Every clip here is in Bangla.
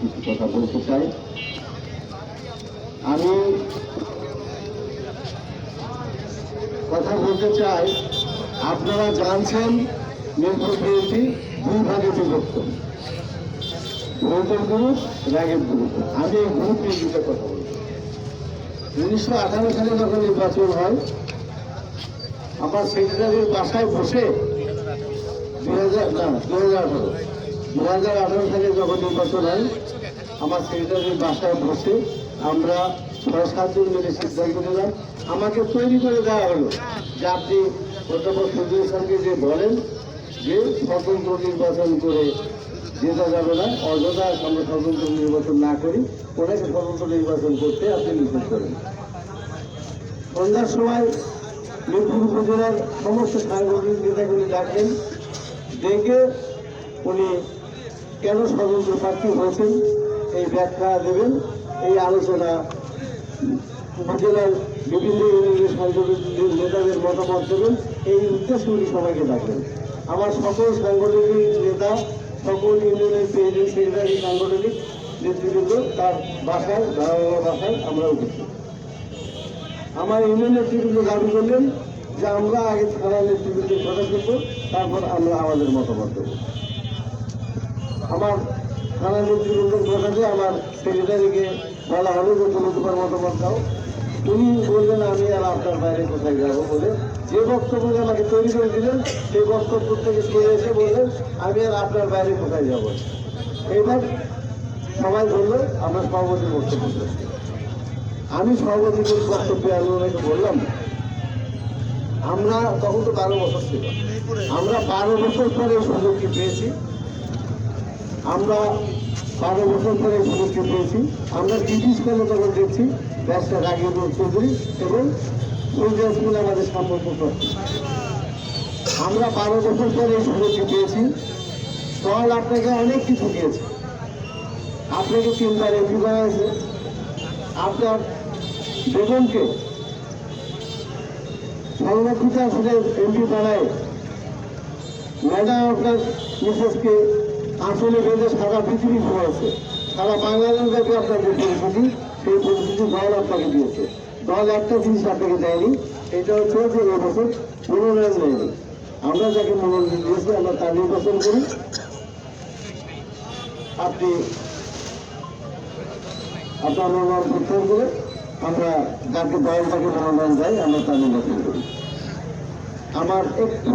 কিছু কথা বলতে চাই। আমি কথা বলতে চাই, আপনারা জানছেন মিরপুর বিএনপি দুই ভাগে বিভক্ত। ভৌতম গ্রুপ রাগের গ্রুপ আমি এই গ্রুপ নিয়ে দুটো কথা বলব। উনিশশো আঠারো সালে যখন নির্বাচন হয়, আমার সেক্রেটারির বাসায় বসে দুই হাজার না দু হাজার আঠারো। দু হাজার আঠারো সালে যখন নির্বাচন হয়, আমার সেক্রেটারির বাসায় বসে আমরা ছয় সাতজন মিলে সিদ্ধান্ত নিলাম। আমাকে তৈরি করে দেওয়া হলো যে আপনি অধ্যাপক সঞ্জয় স্যারকে যে বলেন যে স্বতন্ত্র নির্বাচন করে যেতে যাবে না, অযথা আমরা স্বতন্ত্র নির্বাচন না করি, ওনাকে স্বতন্ত্র নির্বাচন করতে আপনি নিষেধ করেন। সন্ধ্যার সময় মিরপুর উপজেলার সমস্ত সাংগঠনিক নেতাগুলি ডাকেন ডেকে উনি কেন স্বতন্ত্র প্রার্থী হয়েছেন? এই ব্যাখ্যা দেবেন। এই আলোচনা উপজেলার বিভিন্ন ইউনিয়নের সাংগঠনিক নেতাদের মতামত দেবেন। এই উদ্দেশ্যে উনি সবাইকে ডাকবেন আমার সকল সাংগঠনিক নেতা, সকল ইউনিয়নের প্রেসিডেন্ট সেক্রেটারি সাংগঠনিক নেতৃবৃন্দ, তার বাসায় ধারাবাহিক বাসায় আমরা উপস্থিত। আমার ইউনিয়ন নেতৃবৃন্দ দাবি করলেন যে আমরা আগে থানা নেতৃবৃন্দের কথা শুনব তারপর আমরা আমাদের মতামত দেবো। আমার থানা নেতৃবৃন্দের কথা দিয়ে আমার সেক্রেটারিকে বলা হলো যে তুমি তোমার মতামত দাও। উনি বললেন, আমি আর আপনার বাইরে কোথায় যাব? বলে যে বক্তব্য আমাকে তৈরি করে দিলেন, সেই বক্তব্য থেকে সরে এসে বললেন, আমি আর আপনার বাইরে কোথায় যাব? এইবার সবাই বলল, আমরা সভাপতির বক্তব্য। আমি সভাপতিদের বক্তব্যে আমি ওনাকে বললাম আমরা, তখন তো বারো বছর ছিল। আমরা বারো বছর পরে সুযোগটি পেয়েছি। আমরা বারো বছর ধরে সুযোগটি পেয়েছি আমরা ব্রিটিশ কলে তখন দেখছি ব্যবসা রাগিবুল চৌধুরী এবং সূর্য স্কুল আমাদের সম্পর্ক আমরা বারো বছর ধরে এই সুযোগটি পেয়েছি দল আপনাকে অনেক কিছু দিয়েছে। আপনাকে তিনবার এমপি করা হয়েছে। আপনার বেগমকে সংরক্ষিত আসলে এমপি বানায়। ম্যাডাম আপনার মিসেসকে আসলে বেঁধে সারা পৃথিবী ঘুরেছে, সারা বাংলাদেশ ব্যাপী আপনার যে পরিস্থিতি সেই পরিস্থিতি দল আপনাকে দিয়েছে। দল একটা জিনিস আপনাকে দেয়নি, এটা হচ্ছে যে এবছর মনোনয়ন দেয়নি আমরা যাকে মনোনয়ন দিয়েছি, আমরা তার নির্বাচন করি। আপনি আপনার মনোনয়ন প্রত্যাহার করে আমরা যাকে দল তাকে মনোনয়ন দেয়, আমরা তার নির্বাচন করি। আমার একটু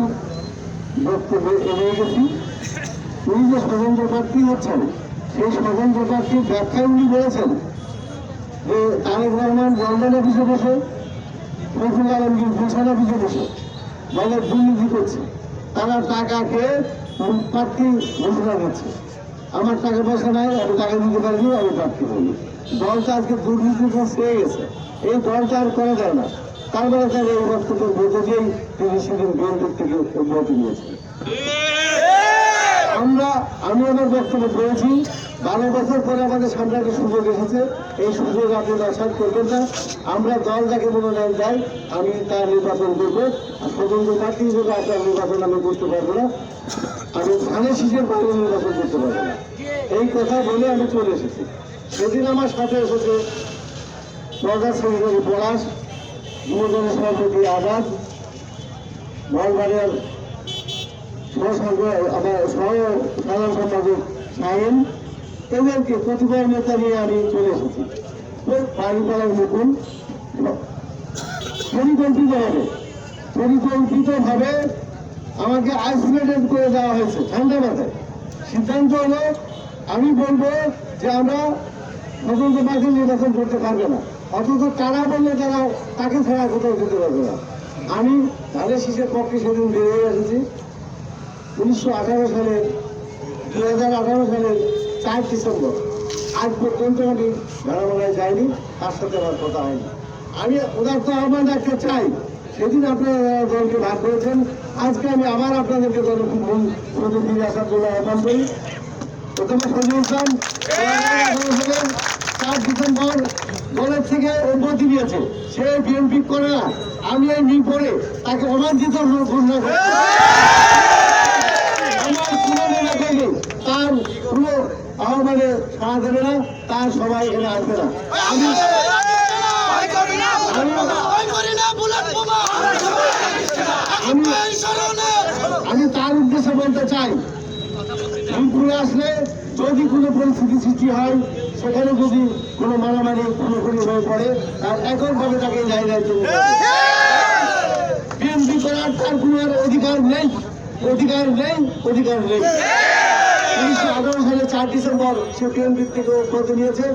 বক্তব্য এড়িয়ে গেছি। উনি যে স্বতন্ত্র প্রার্থী হচ্ছেন, সেই স্বতন্ত্র প্রার্থীর ব্যাখ্যায় উনি বলেছেন যে তারেক রহমান লন্ডন অফিসে বসে ফখরুল আলমগীর গুলশান অফিসে বসে দলের দুর্নীতি করছে। তারা টাকা খেয়ে প্রার্থী ঘোষণা করছে। আমার টাকা পয়সা নাই, আমি টাকা দিতে পারিনি, আমি প্রার্থী হইনি। দলটা আজকে দুর্নীতিগ্রস্ত হয়ে গেছে। এই দলটা আর করা যায় না। তারপরে তার এই বক্তব্যের মধ্যে দিয়েই তিনি সেদিন বিএনপির থেকে অব্যাহতি নিয়েছেন আমরা, আমি আমার বক্তব্য বলেছি। বারো বছর পরে আমাদের সামনে একটা সুযোগ এসেছে। এই সুযোগ আপনি নষ্ট করবেন না। আমরা দল যাকে মনোনয়ন দেয় আমি তার নির্বাচন করব। স্বতন্ত্র প্রার্থী হিসেবে আপনার নির্বাচন আমি করতে পারব না। আমি ধানের শীষের বাইরে নির্বাচন করতে পারব না। এই কথা বলে আমি চলে এসেছি। সেদিন আমার সাথে এসেছে প্রধান সেক্রেটারি পলাশ যুবদল সভাপতি আজাদ মহলবাড়িয়ার আমার সহ সাধারণ সম্পাদক সাহেব এদেরকে প্রতিবার নেতা নিয়ে আমি চলে এসেছি বাড়িপাড়ার মুকুল পরিকল্পিতভাবে পরিকল্পিতভাবে আমাকে আইসোলেটেড করে দেওয়া হয়েছে ঠান্ডা মাথায় সিদ্ধান্ত হলো, আমি বলব যে আমরা স্বতন্ত্র প্রার্থী নির্বাচন করতে পারবে না। অথচ তারা বললে তারা তাকে ছাড়া কোথাও যেতে পারবে না। আমি ধানের শীষের পক্ষে সেদিন বেরিয়ে এসেছি। উনিশশো আঠারো সালের দু হাজার আঠারো সালের চার ডিসেম্বর। আজ পর্যন্ত আমি ভাড়ামালায় যাইনি, তার সাথে আমার কথা হয়নি। আমি উদার্ত আহ্বান রাখতে চাই, সেদিন আপনারা দলকে ভাগ করেছেন। আজকে আমি আবার আপনাদেরকে দলের ফিরে আসার জন্য আহ্বান করি। প্রথমে সজিব ইসলাম চার ডিসেম্বর, দলের থেকে অনুমতি দিয়েছে সে বিএনপি করে না, আমি এই নি পরে তাকে অবাঞ্ছিত ঘোষণা করি আহ্বানে সাড়া দেবে না তার সবাই এখানে আসবে না। আমি তার উদ্দেশ্যে বলতে চাই রংপুরে আসলে যদি কোনো পরিস্থিতি সৃষ্টি হয়, সেখানে যদি কোনো মারামারি, কোনো কোনো হয়ে পড়ে, তার এককভাবে তাকে জায়গায় চলে বিএনপি করার তার কোনো অধিকার নেই অধিকার নেই অধিকার নেই। উনিশশো আঠারো সালে চার ডিসেম্বর সে বিএনপি থেকে নিয়েছে।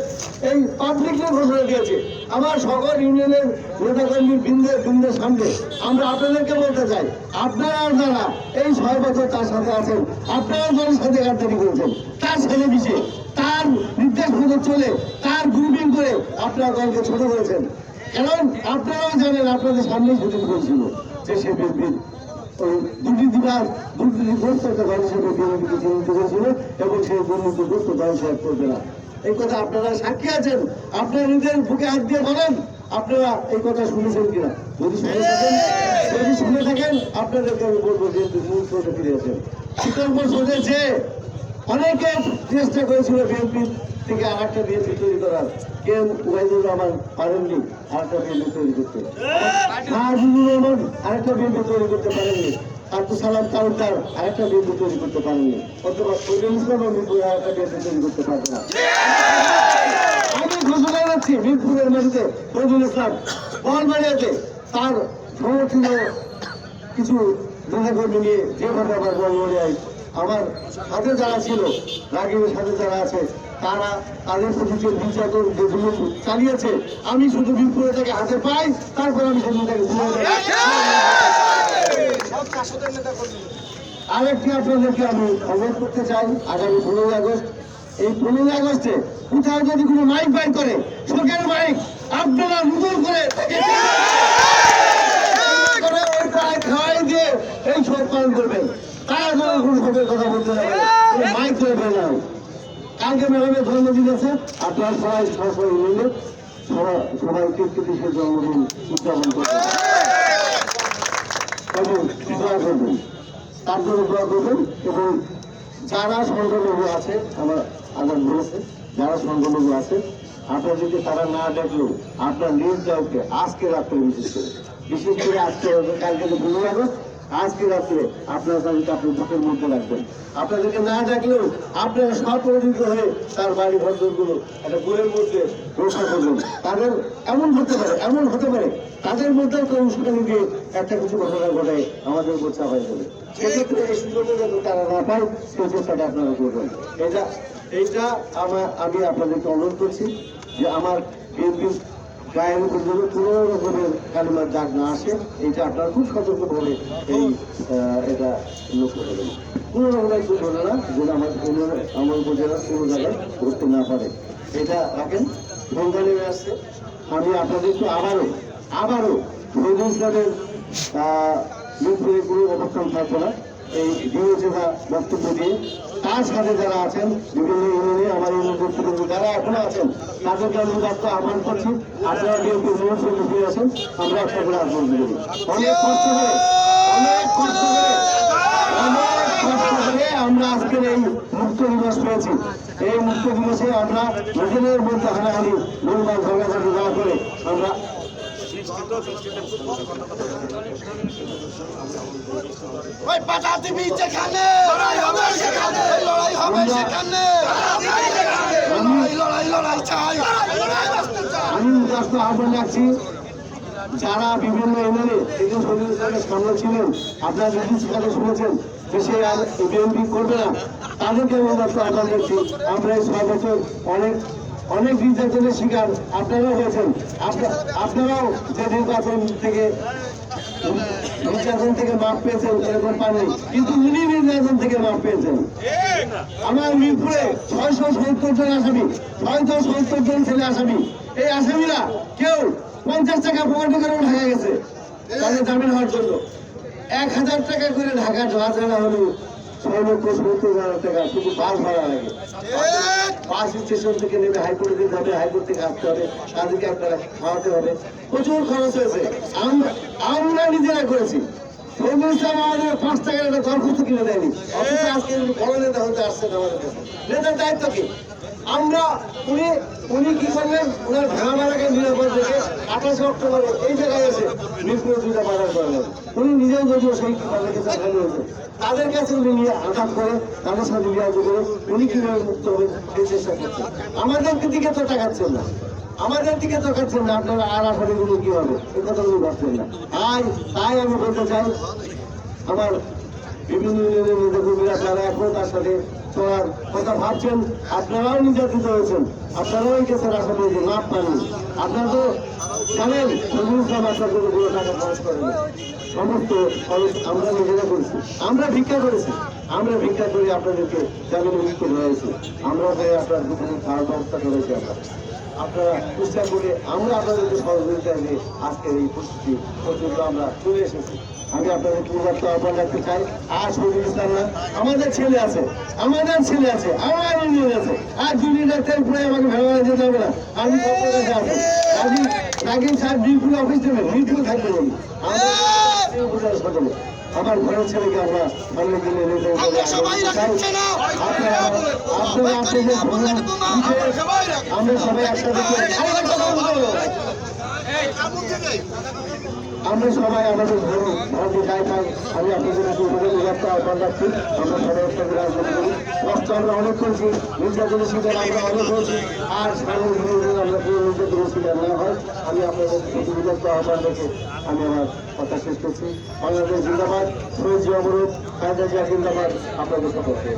এই পাবলিকলি ঘোষণা দিয়েছে, আমার সকল ইউনিয়নের নেতাকর্মীর বৃন্দে বৃন্দের সামনে আমরা আপনাদেরকে বলতে চাই, আপনারা যারা এই ছয় বছর তার সাথে আছেন, আপনারা যার সাথে গাদ্দারি করেছেন, তার ছেলে বিষে তার নির্দেশ মতো চলে, তার গ্রুপিং করে আপনারা দলকে ছোট করেছেন। কারণ আপনারাও জানেন, আপনাদের সামনেই শুটিং করেছিল যে সে বিএনপির দুটি করেছিল এবং সেই করবে না। এই কথা আপনারা সাক্ষী আছেন? আপনারা নিজের বুকে হাত দিয়ে বলেন, আপনারা এই কথা শুনেছেন কিনা? যদি শুনে থাকেন, যদি শুনে থাকেন, আপনাদেরকে আমি বলব যে অনেকে চেষ্টা করেছিল বিএনপি থেকে আর একটা বিএনপি তৈরি করার। কেউ ওবায়দুর রহমান পারেননি? আর একটা বিএনপি তৈরি করতে। রহমান আরেকটা বিএনপি তৈরি করতে পারেননি। আব্দুল সালাম তালুকদার আরেকটা বিএনপি তৈরি করতে পারেননি। অথবা ইসলাম আরেকটা তৈরি করতে পারবে না আমি ঘোষণা রাখছি মিরপুরের মাটিতে ফজল ইসলাম তার সমর্থিত কিছু নেতাকর্মী নিয়ে যেভাবে আমার বলবাড়িয়ায় আমার সাথে যারা ছিল, রাগিবের সাথে যারা আছে তারা তাদের প্রতি যে নির্যাতন যে জুলুম চালিয়েছে। আমি শুধু বিপুরে থেকে হাতে পাই তারপর আমি সেদিন তাকে আরেকটি আপনাদেরকে আমি অনুরোধ করতে চাই আগামী পনেরোই আগস্ট। এই পনেরোই আগস্টে কোথাও যদি কোনো মাইক বাইক করে শোকের মাইক আপনারা নতুন করে তাকে খাওয়াই দিয়ে এই শোক পালন করবেন তারা যেন কোনো কথা বলতে পারে ওই মাইক করে ফেলাও কালকে ম্যাডামের জন্মদিন আছে আপনার সবাই সরাসরি মিলে সবাই সবাই কেটে সে জন্মদিন উদযাপন করবেন, তার জন্য দোয়া করবেন, এবং যারা সংখ্যালঘু আছে, আমার আমার বলেছে যারা সংখ্যালঘু আছে, আপনার যদি তারা না দেখলেও আপনার নিজ দলকে আজকে রাত্রে বিশেষ করে বিশেষ করে আজকে কালকে তো ভুলে যাব আজকে রাত্রে আপনারা তাদেরকে আপনার বুকের মধ্যে রাখবেন। আপনাদেরকে না ডাকলেও আপনারা স্বপ্রযোজিত হয়ে তার বাড়ি ঘরগুলো একটা বইয়ের মধ্যে রক্ষা করবেন। তাদের এমন হতে পারে, এমন হতে পারে, তাদের মধ্যে কেউ সেখানে গিয়ে একটা কিছু ঘটনা ঘটায় আমাদের উপর চাপাই দেবে সেক্ষেত্রে এই সুযোগটা যাতে তারা না পায়, সেই চেষ্টাটা আপনারা করবেন। এটা, এইটা আমার, আমি আপনাদেরকে অনুরোধ করছি যে আমার বিএনপি গায়ের উপর যেন কোনো রকমের কালিমার দাগ না আসে এটা আপনারা খুব সতর্কভাবে এই এটা লক্ষ্য করবেন কোনো রকমের দুর্ঘটনা যেন আমার কোনো, আমার উপজেলার কোনো জায়গায় ঘটতে না পারে। এটা রাখেন গঙ্গা নেমে আসছে। আমি আপনাদেরকে আবারও আবারও ফজল ইসলামের মিরপুরে কোনো অবস্থান থাকবে না। এই বিবেচনা বক্তব্য দিয়ে তার সাথে যারা আছেন, বিভিন্ন ইউনিয়নে আমার ইউনিয়ন কর্তৃপক্ষ যারা এখনও আছেন তাদেরকে আমি রাস্তা আহ্বান করছি। আপনারা বিএনপি মূল সঙ্গে আছেন, আমরা একটা করে আহ্বান করে, অনেক কষ্ট করে, অনেক কষ্ট করে আমরা আজকের এই মুক্ত দিবস পেয়েছি। এই মুক্ত দিবসে আমরা নিজেদের মধ্যে হানাহানি ঝগড়াঝাটি না করে আমরা ওই পাটা দিবি যেখানে লড়াই হবে সেখানে লড়াই হবে সেখানে। লড়াই লড়াই লড়াই চাই। আমি রাস্তা আহ্বান রাখছি যারা বিভিন্ন এমএলএ শরীর ইসলামের সামনে ছিলেন আপনারা যদি সেখানে শুনেছেন যে সে আর বিএনপি করবে না। তাদেরকে আমি রাস্তা আহ্বান রাখছি আমরা এই ছয় বছর অনেক অনেক নির্যাতনের শিকার আপনারাও হয়েছেন। আপনারাও যে নির্বাচন থেকে নির্যাতন থেকে মাপ পেয়েছেন, এরকম পাননি। কিন্তু উনি নির্যাতন থেকে মাপ পেয়েছেন। আমার মিরপুরে ছয়শো সত্তর জন আসামি, ছয়শো সত্তর জন ছেলে আসামি। এই আসামিরা কেউ পঞ্চাশ টাকা পকেটে করে ঢাকা গেছে। তাদের জামিন হওয়ার জন্য। এক হাজার টাকা করে ঢাকা ছাড়া হলো লক্ষ সত্তর লাগে। বাস স্টেশন থেকে নেমে হাইকোর্টে যেতে হবে হাইকোর্ট থেকে আসতে হবে, তাদেরকে আপনারা খাওয়াতে হবে। প্রচুর খরচ হয়েছে। আমরা নিজেরা করেছি। আমাদের পাঁচ টাকার একটা দরখাস্ত কিনে দেয়নি। অথচ আজকে বড় নেতা হতে আসছেন আমাদের কাছে। নেতার দায়িত্ব কি? আমরা উনি উনি কি করলেন ওনার ভাঙা মারাকে নিরাপদ থেকে আঠাশে অক্টোবরে এই জায়গায় এসে দুটা মার্ডার করলেন উনি নিজেও যদিও সেই তাদেরকে চাকরি হয়েছে। তাদের কাছে উনি নিয়ে আঘাত করে, তাদের সাথে বিবাহ করে উনি কীভাবে মুক্ত হবে সেই চেষ্টা করছেন। আমাদের দিকে তো টাকাচ্ছেন না। আমাদের দিকে তো কাটছেন না, আপনারা আর আসলে গুলো কি হবে? এই কথা উনি ভাবছেন না। আর তাই আমি বলতে চাই, আমার বিভিন্ন নেতাকর্মীরা যারা এখনও তার সাথে চলার কথা ভাবছেন, আপনারাও নির্যাতিত হয়েছেন। আপনারাও এই কেসের আশা পেয়েছেন, মাপ পাননি। আপনারা তো জানেন, নজরুল ইসলাম আসার জন্য কোনো টাকা খরচ করেন। সমস্ত খরচ আমরা নিজেরা করেছি। আমরা ভিক্ষা করেছি। আমরা ভিক্ষা করে আপনাদেরকে জামিনে মুক্ত হয়েছি আমরা হয়ে আপনার দুপুরে খাওয়ার ব্যবস্থা করেছি আমরা। আপনারা চেষ্টা করে আমরা আপনাদেরকে সহযোগিতা দিয়ে আজকের এই পরিস্থিতি পর্যন্ত আমরা চলে এসেছি। আমি আপনাদের পূর্বার্থ আহ্বান রাখতে চাই আর শহীদুল ইসলাম না আমাদের ছেলে আছে আমাদের ছেলে আছে আমার ইউনিয়ন আছে আর জুনি ডাক্তার উপরে আমাকে ভেবে যেতে হবে না আমি সবার কাছে আছি আমি স্যার ডিপুর অফিস দেবেন মিরপুর থাকবে বলি। আমরা উপজেলা সদরে আমার ঘরের ছেলেকে আমরা দিনে রেখে আমরা সবাই একসাথে। আমরা সবাই আমাদের ধর্ম ভারতীয় গায়ে পাই, আমি আপনাদের কাছে উপরে নিরাপত্তা আহ্বান রাখছি আমরা সবাই একসাথে রাজনীতি করি। কষ্ট আমরা অনেক করেছি নির্যাতনের শিকার আমরা অনেক হয়েছি আর সামনে দিনে আমরা কোনো নির্যাতনের শিকার না হয় আমি আপনাদের প্রতি নিরাপত্তা আহ্বান রেখে আমি আমার কথা শেষ করছি। বাংলাদেশ জিন্দাবাদ শহীদ জিয়ামরুদ কায়দা জিয়া জিন্দাবাদ আপনাদের সকলকে।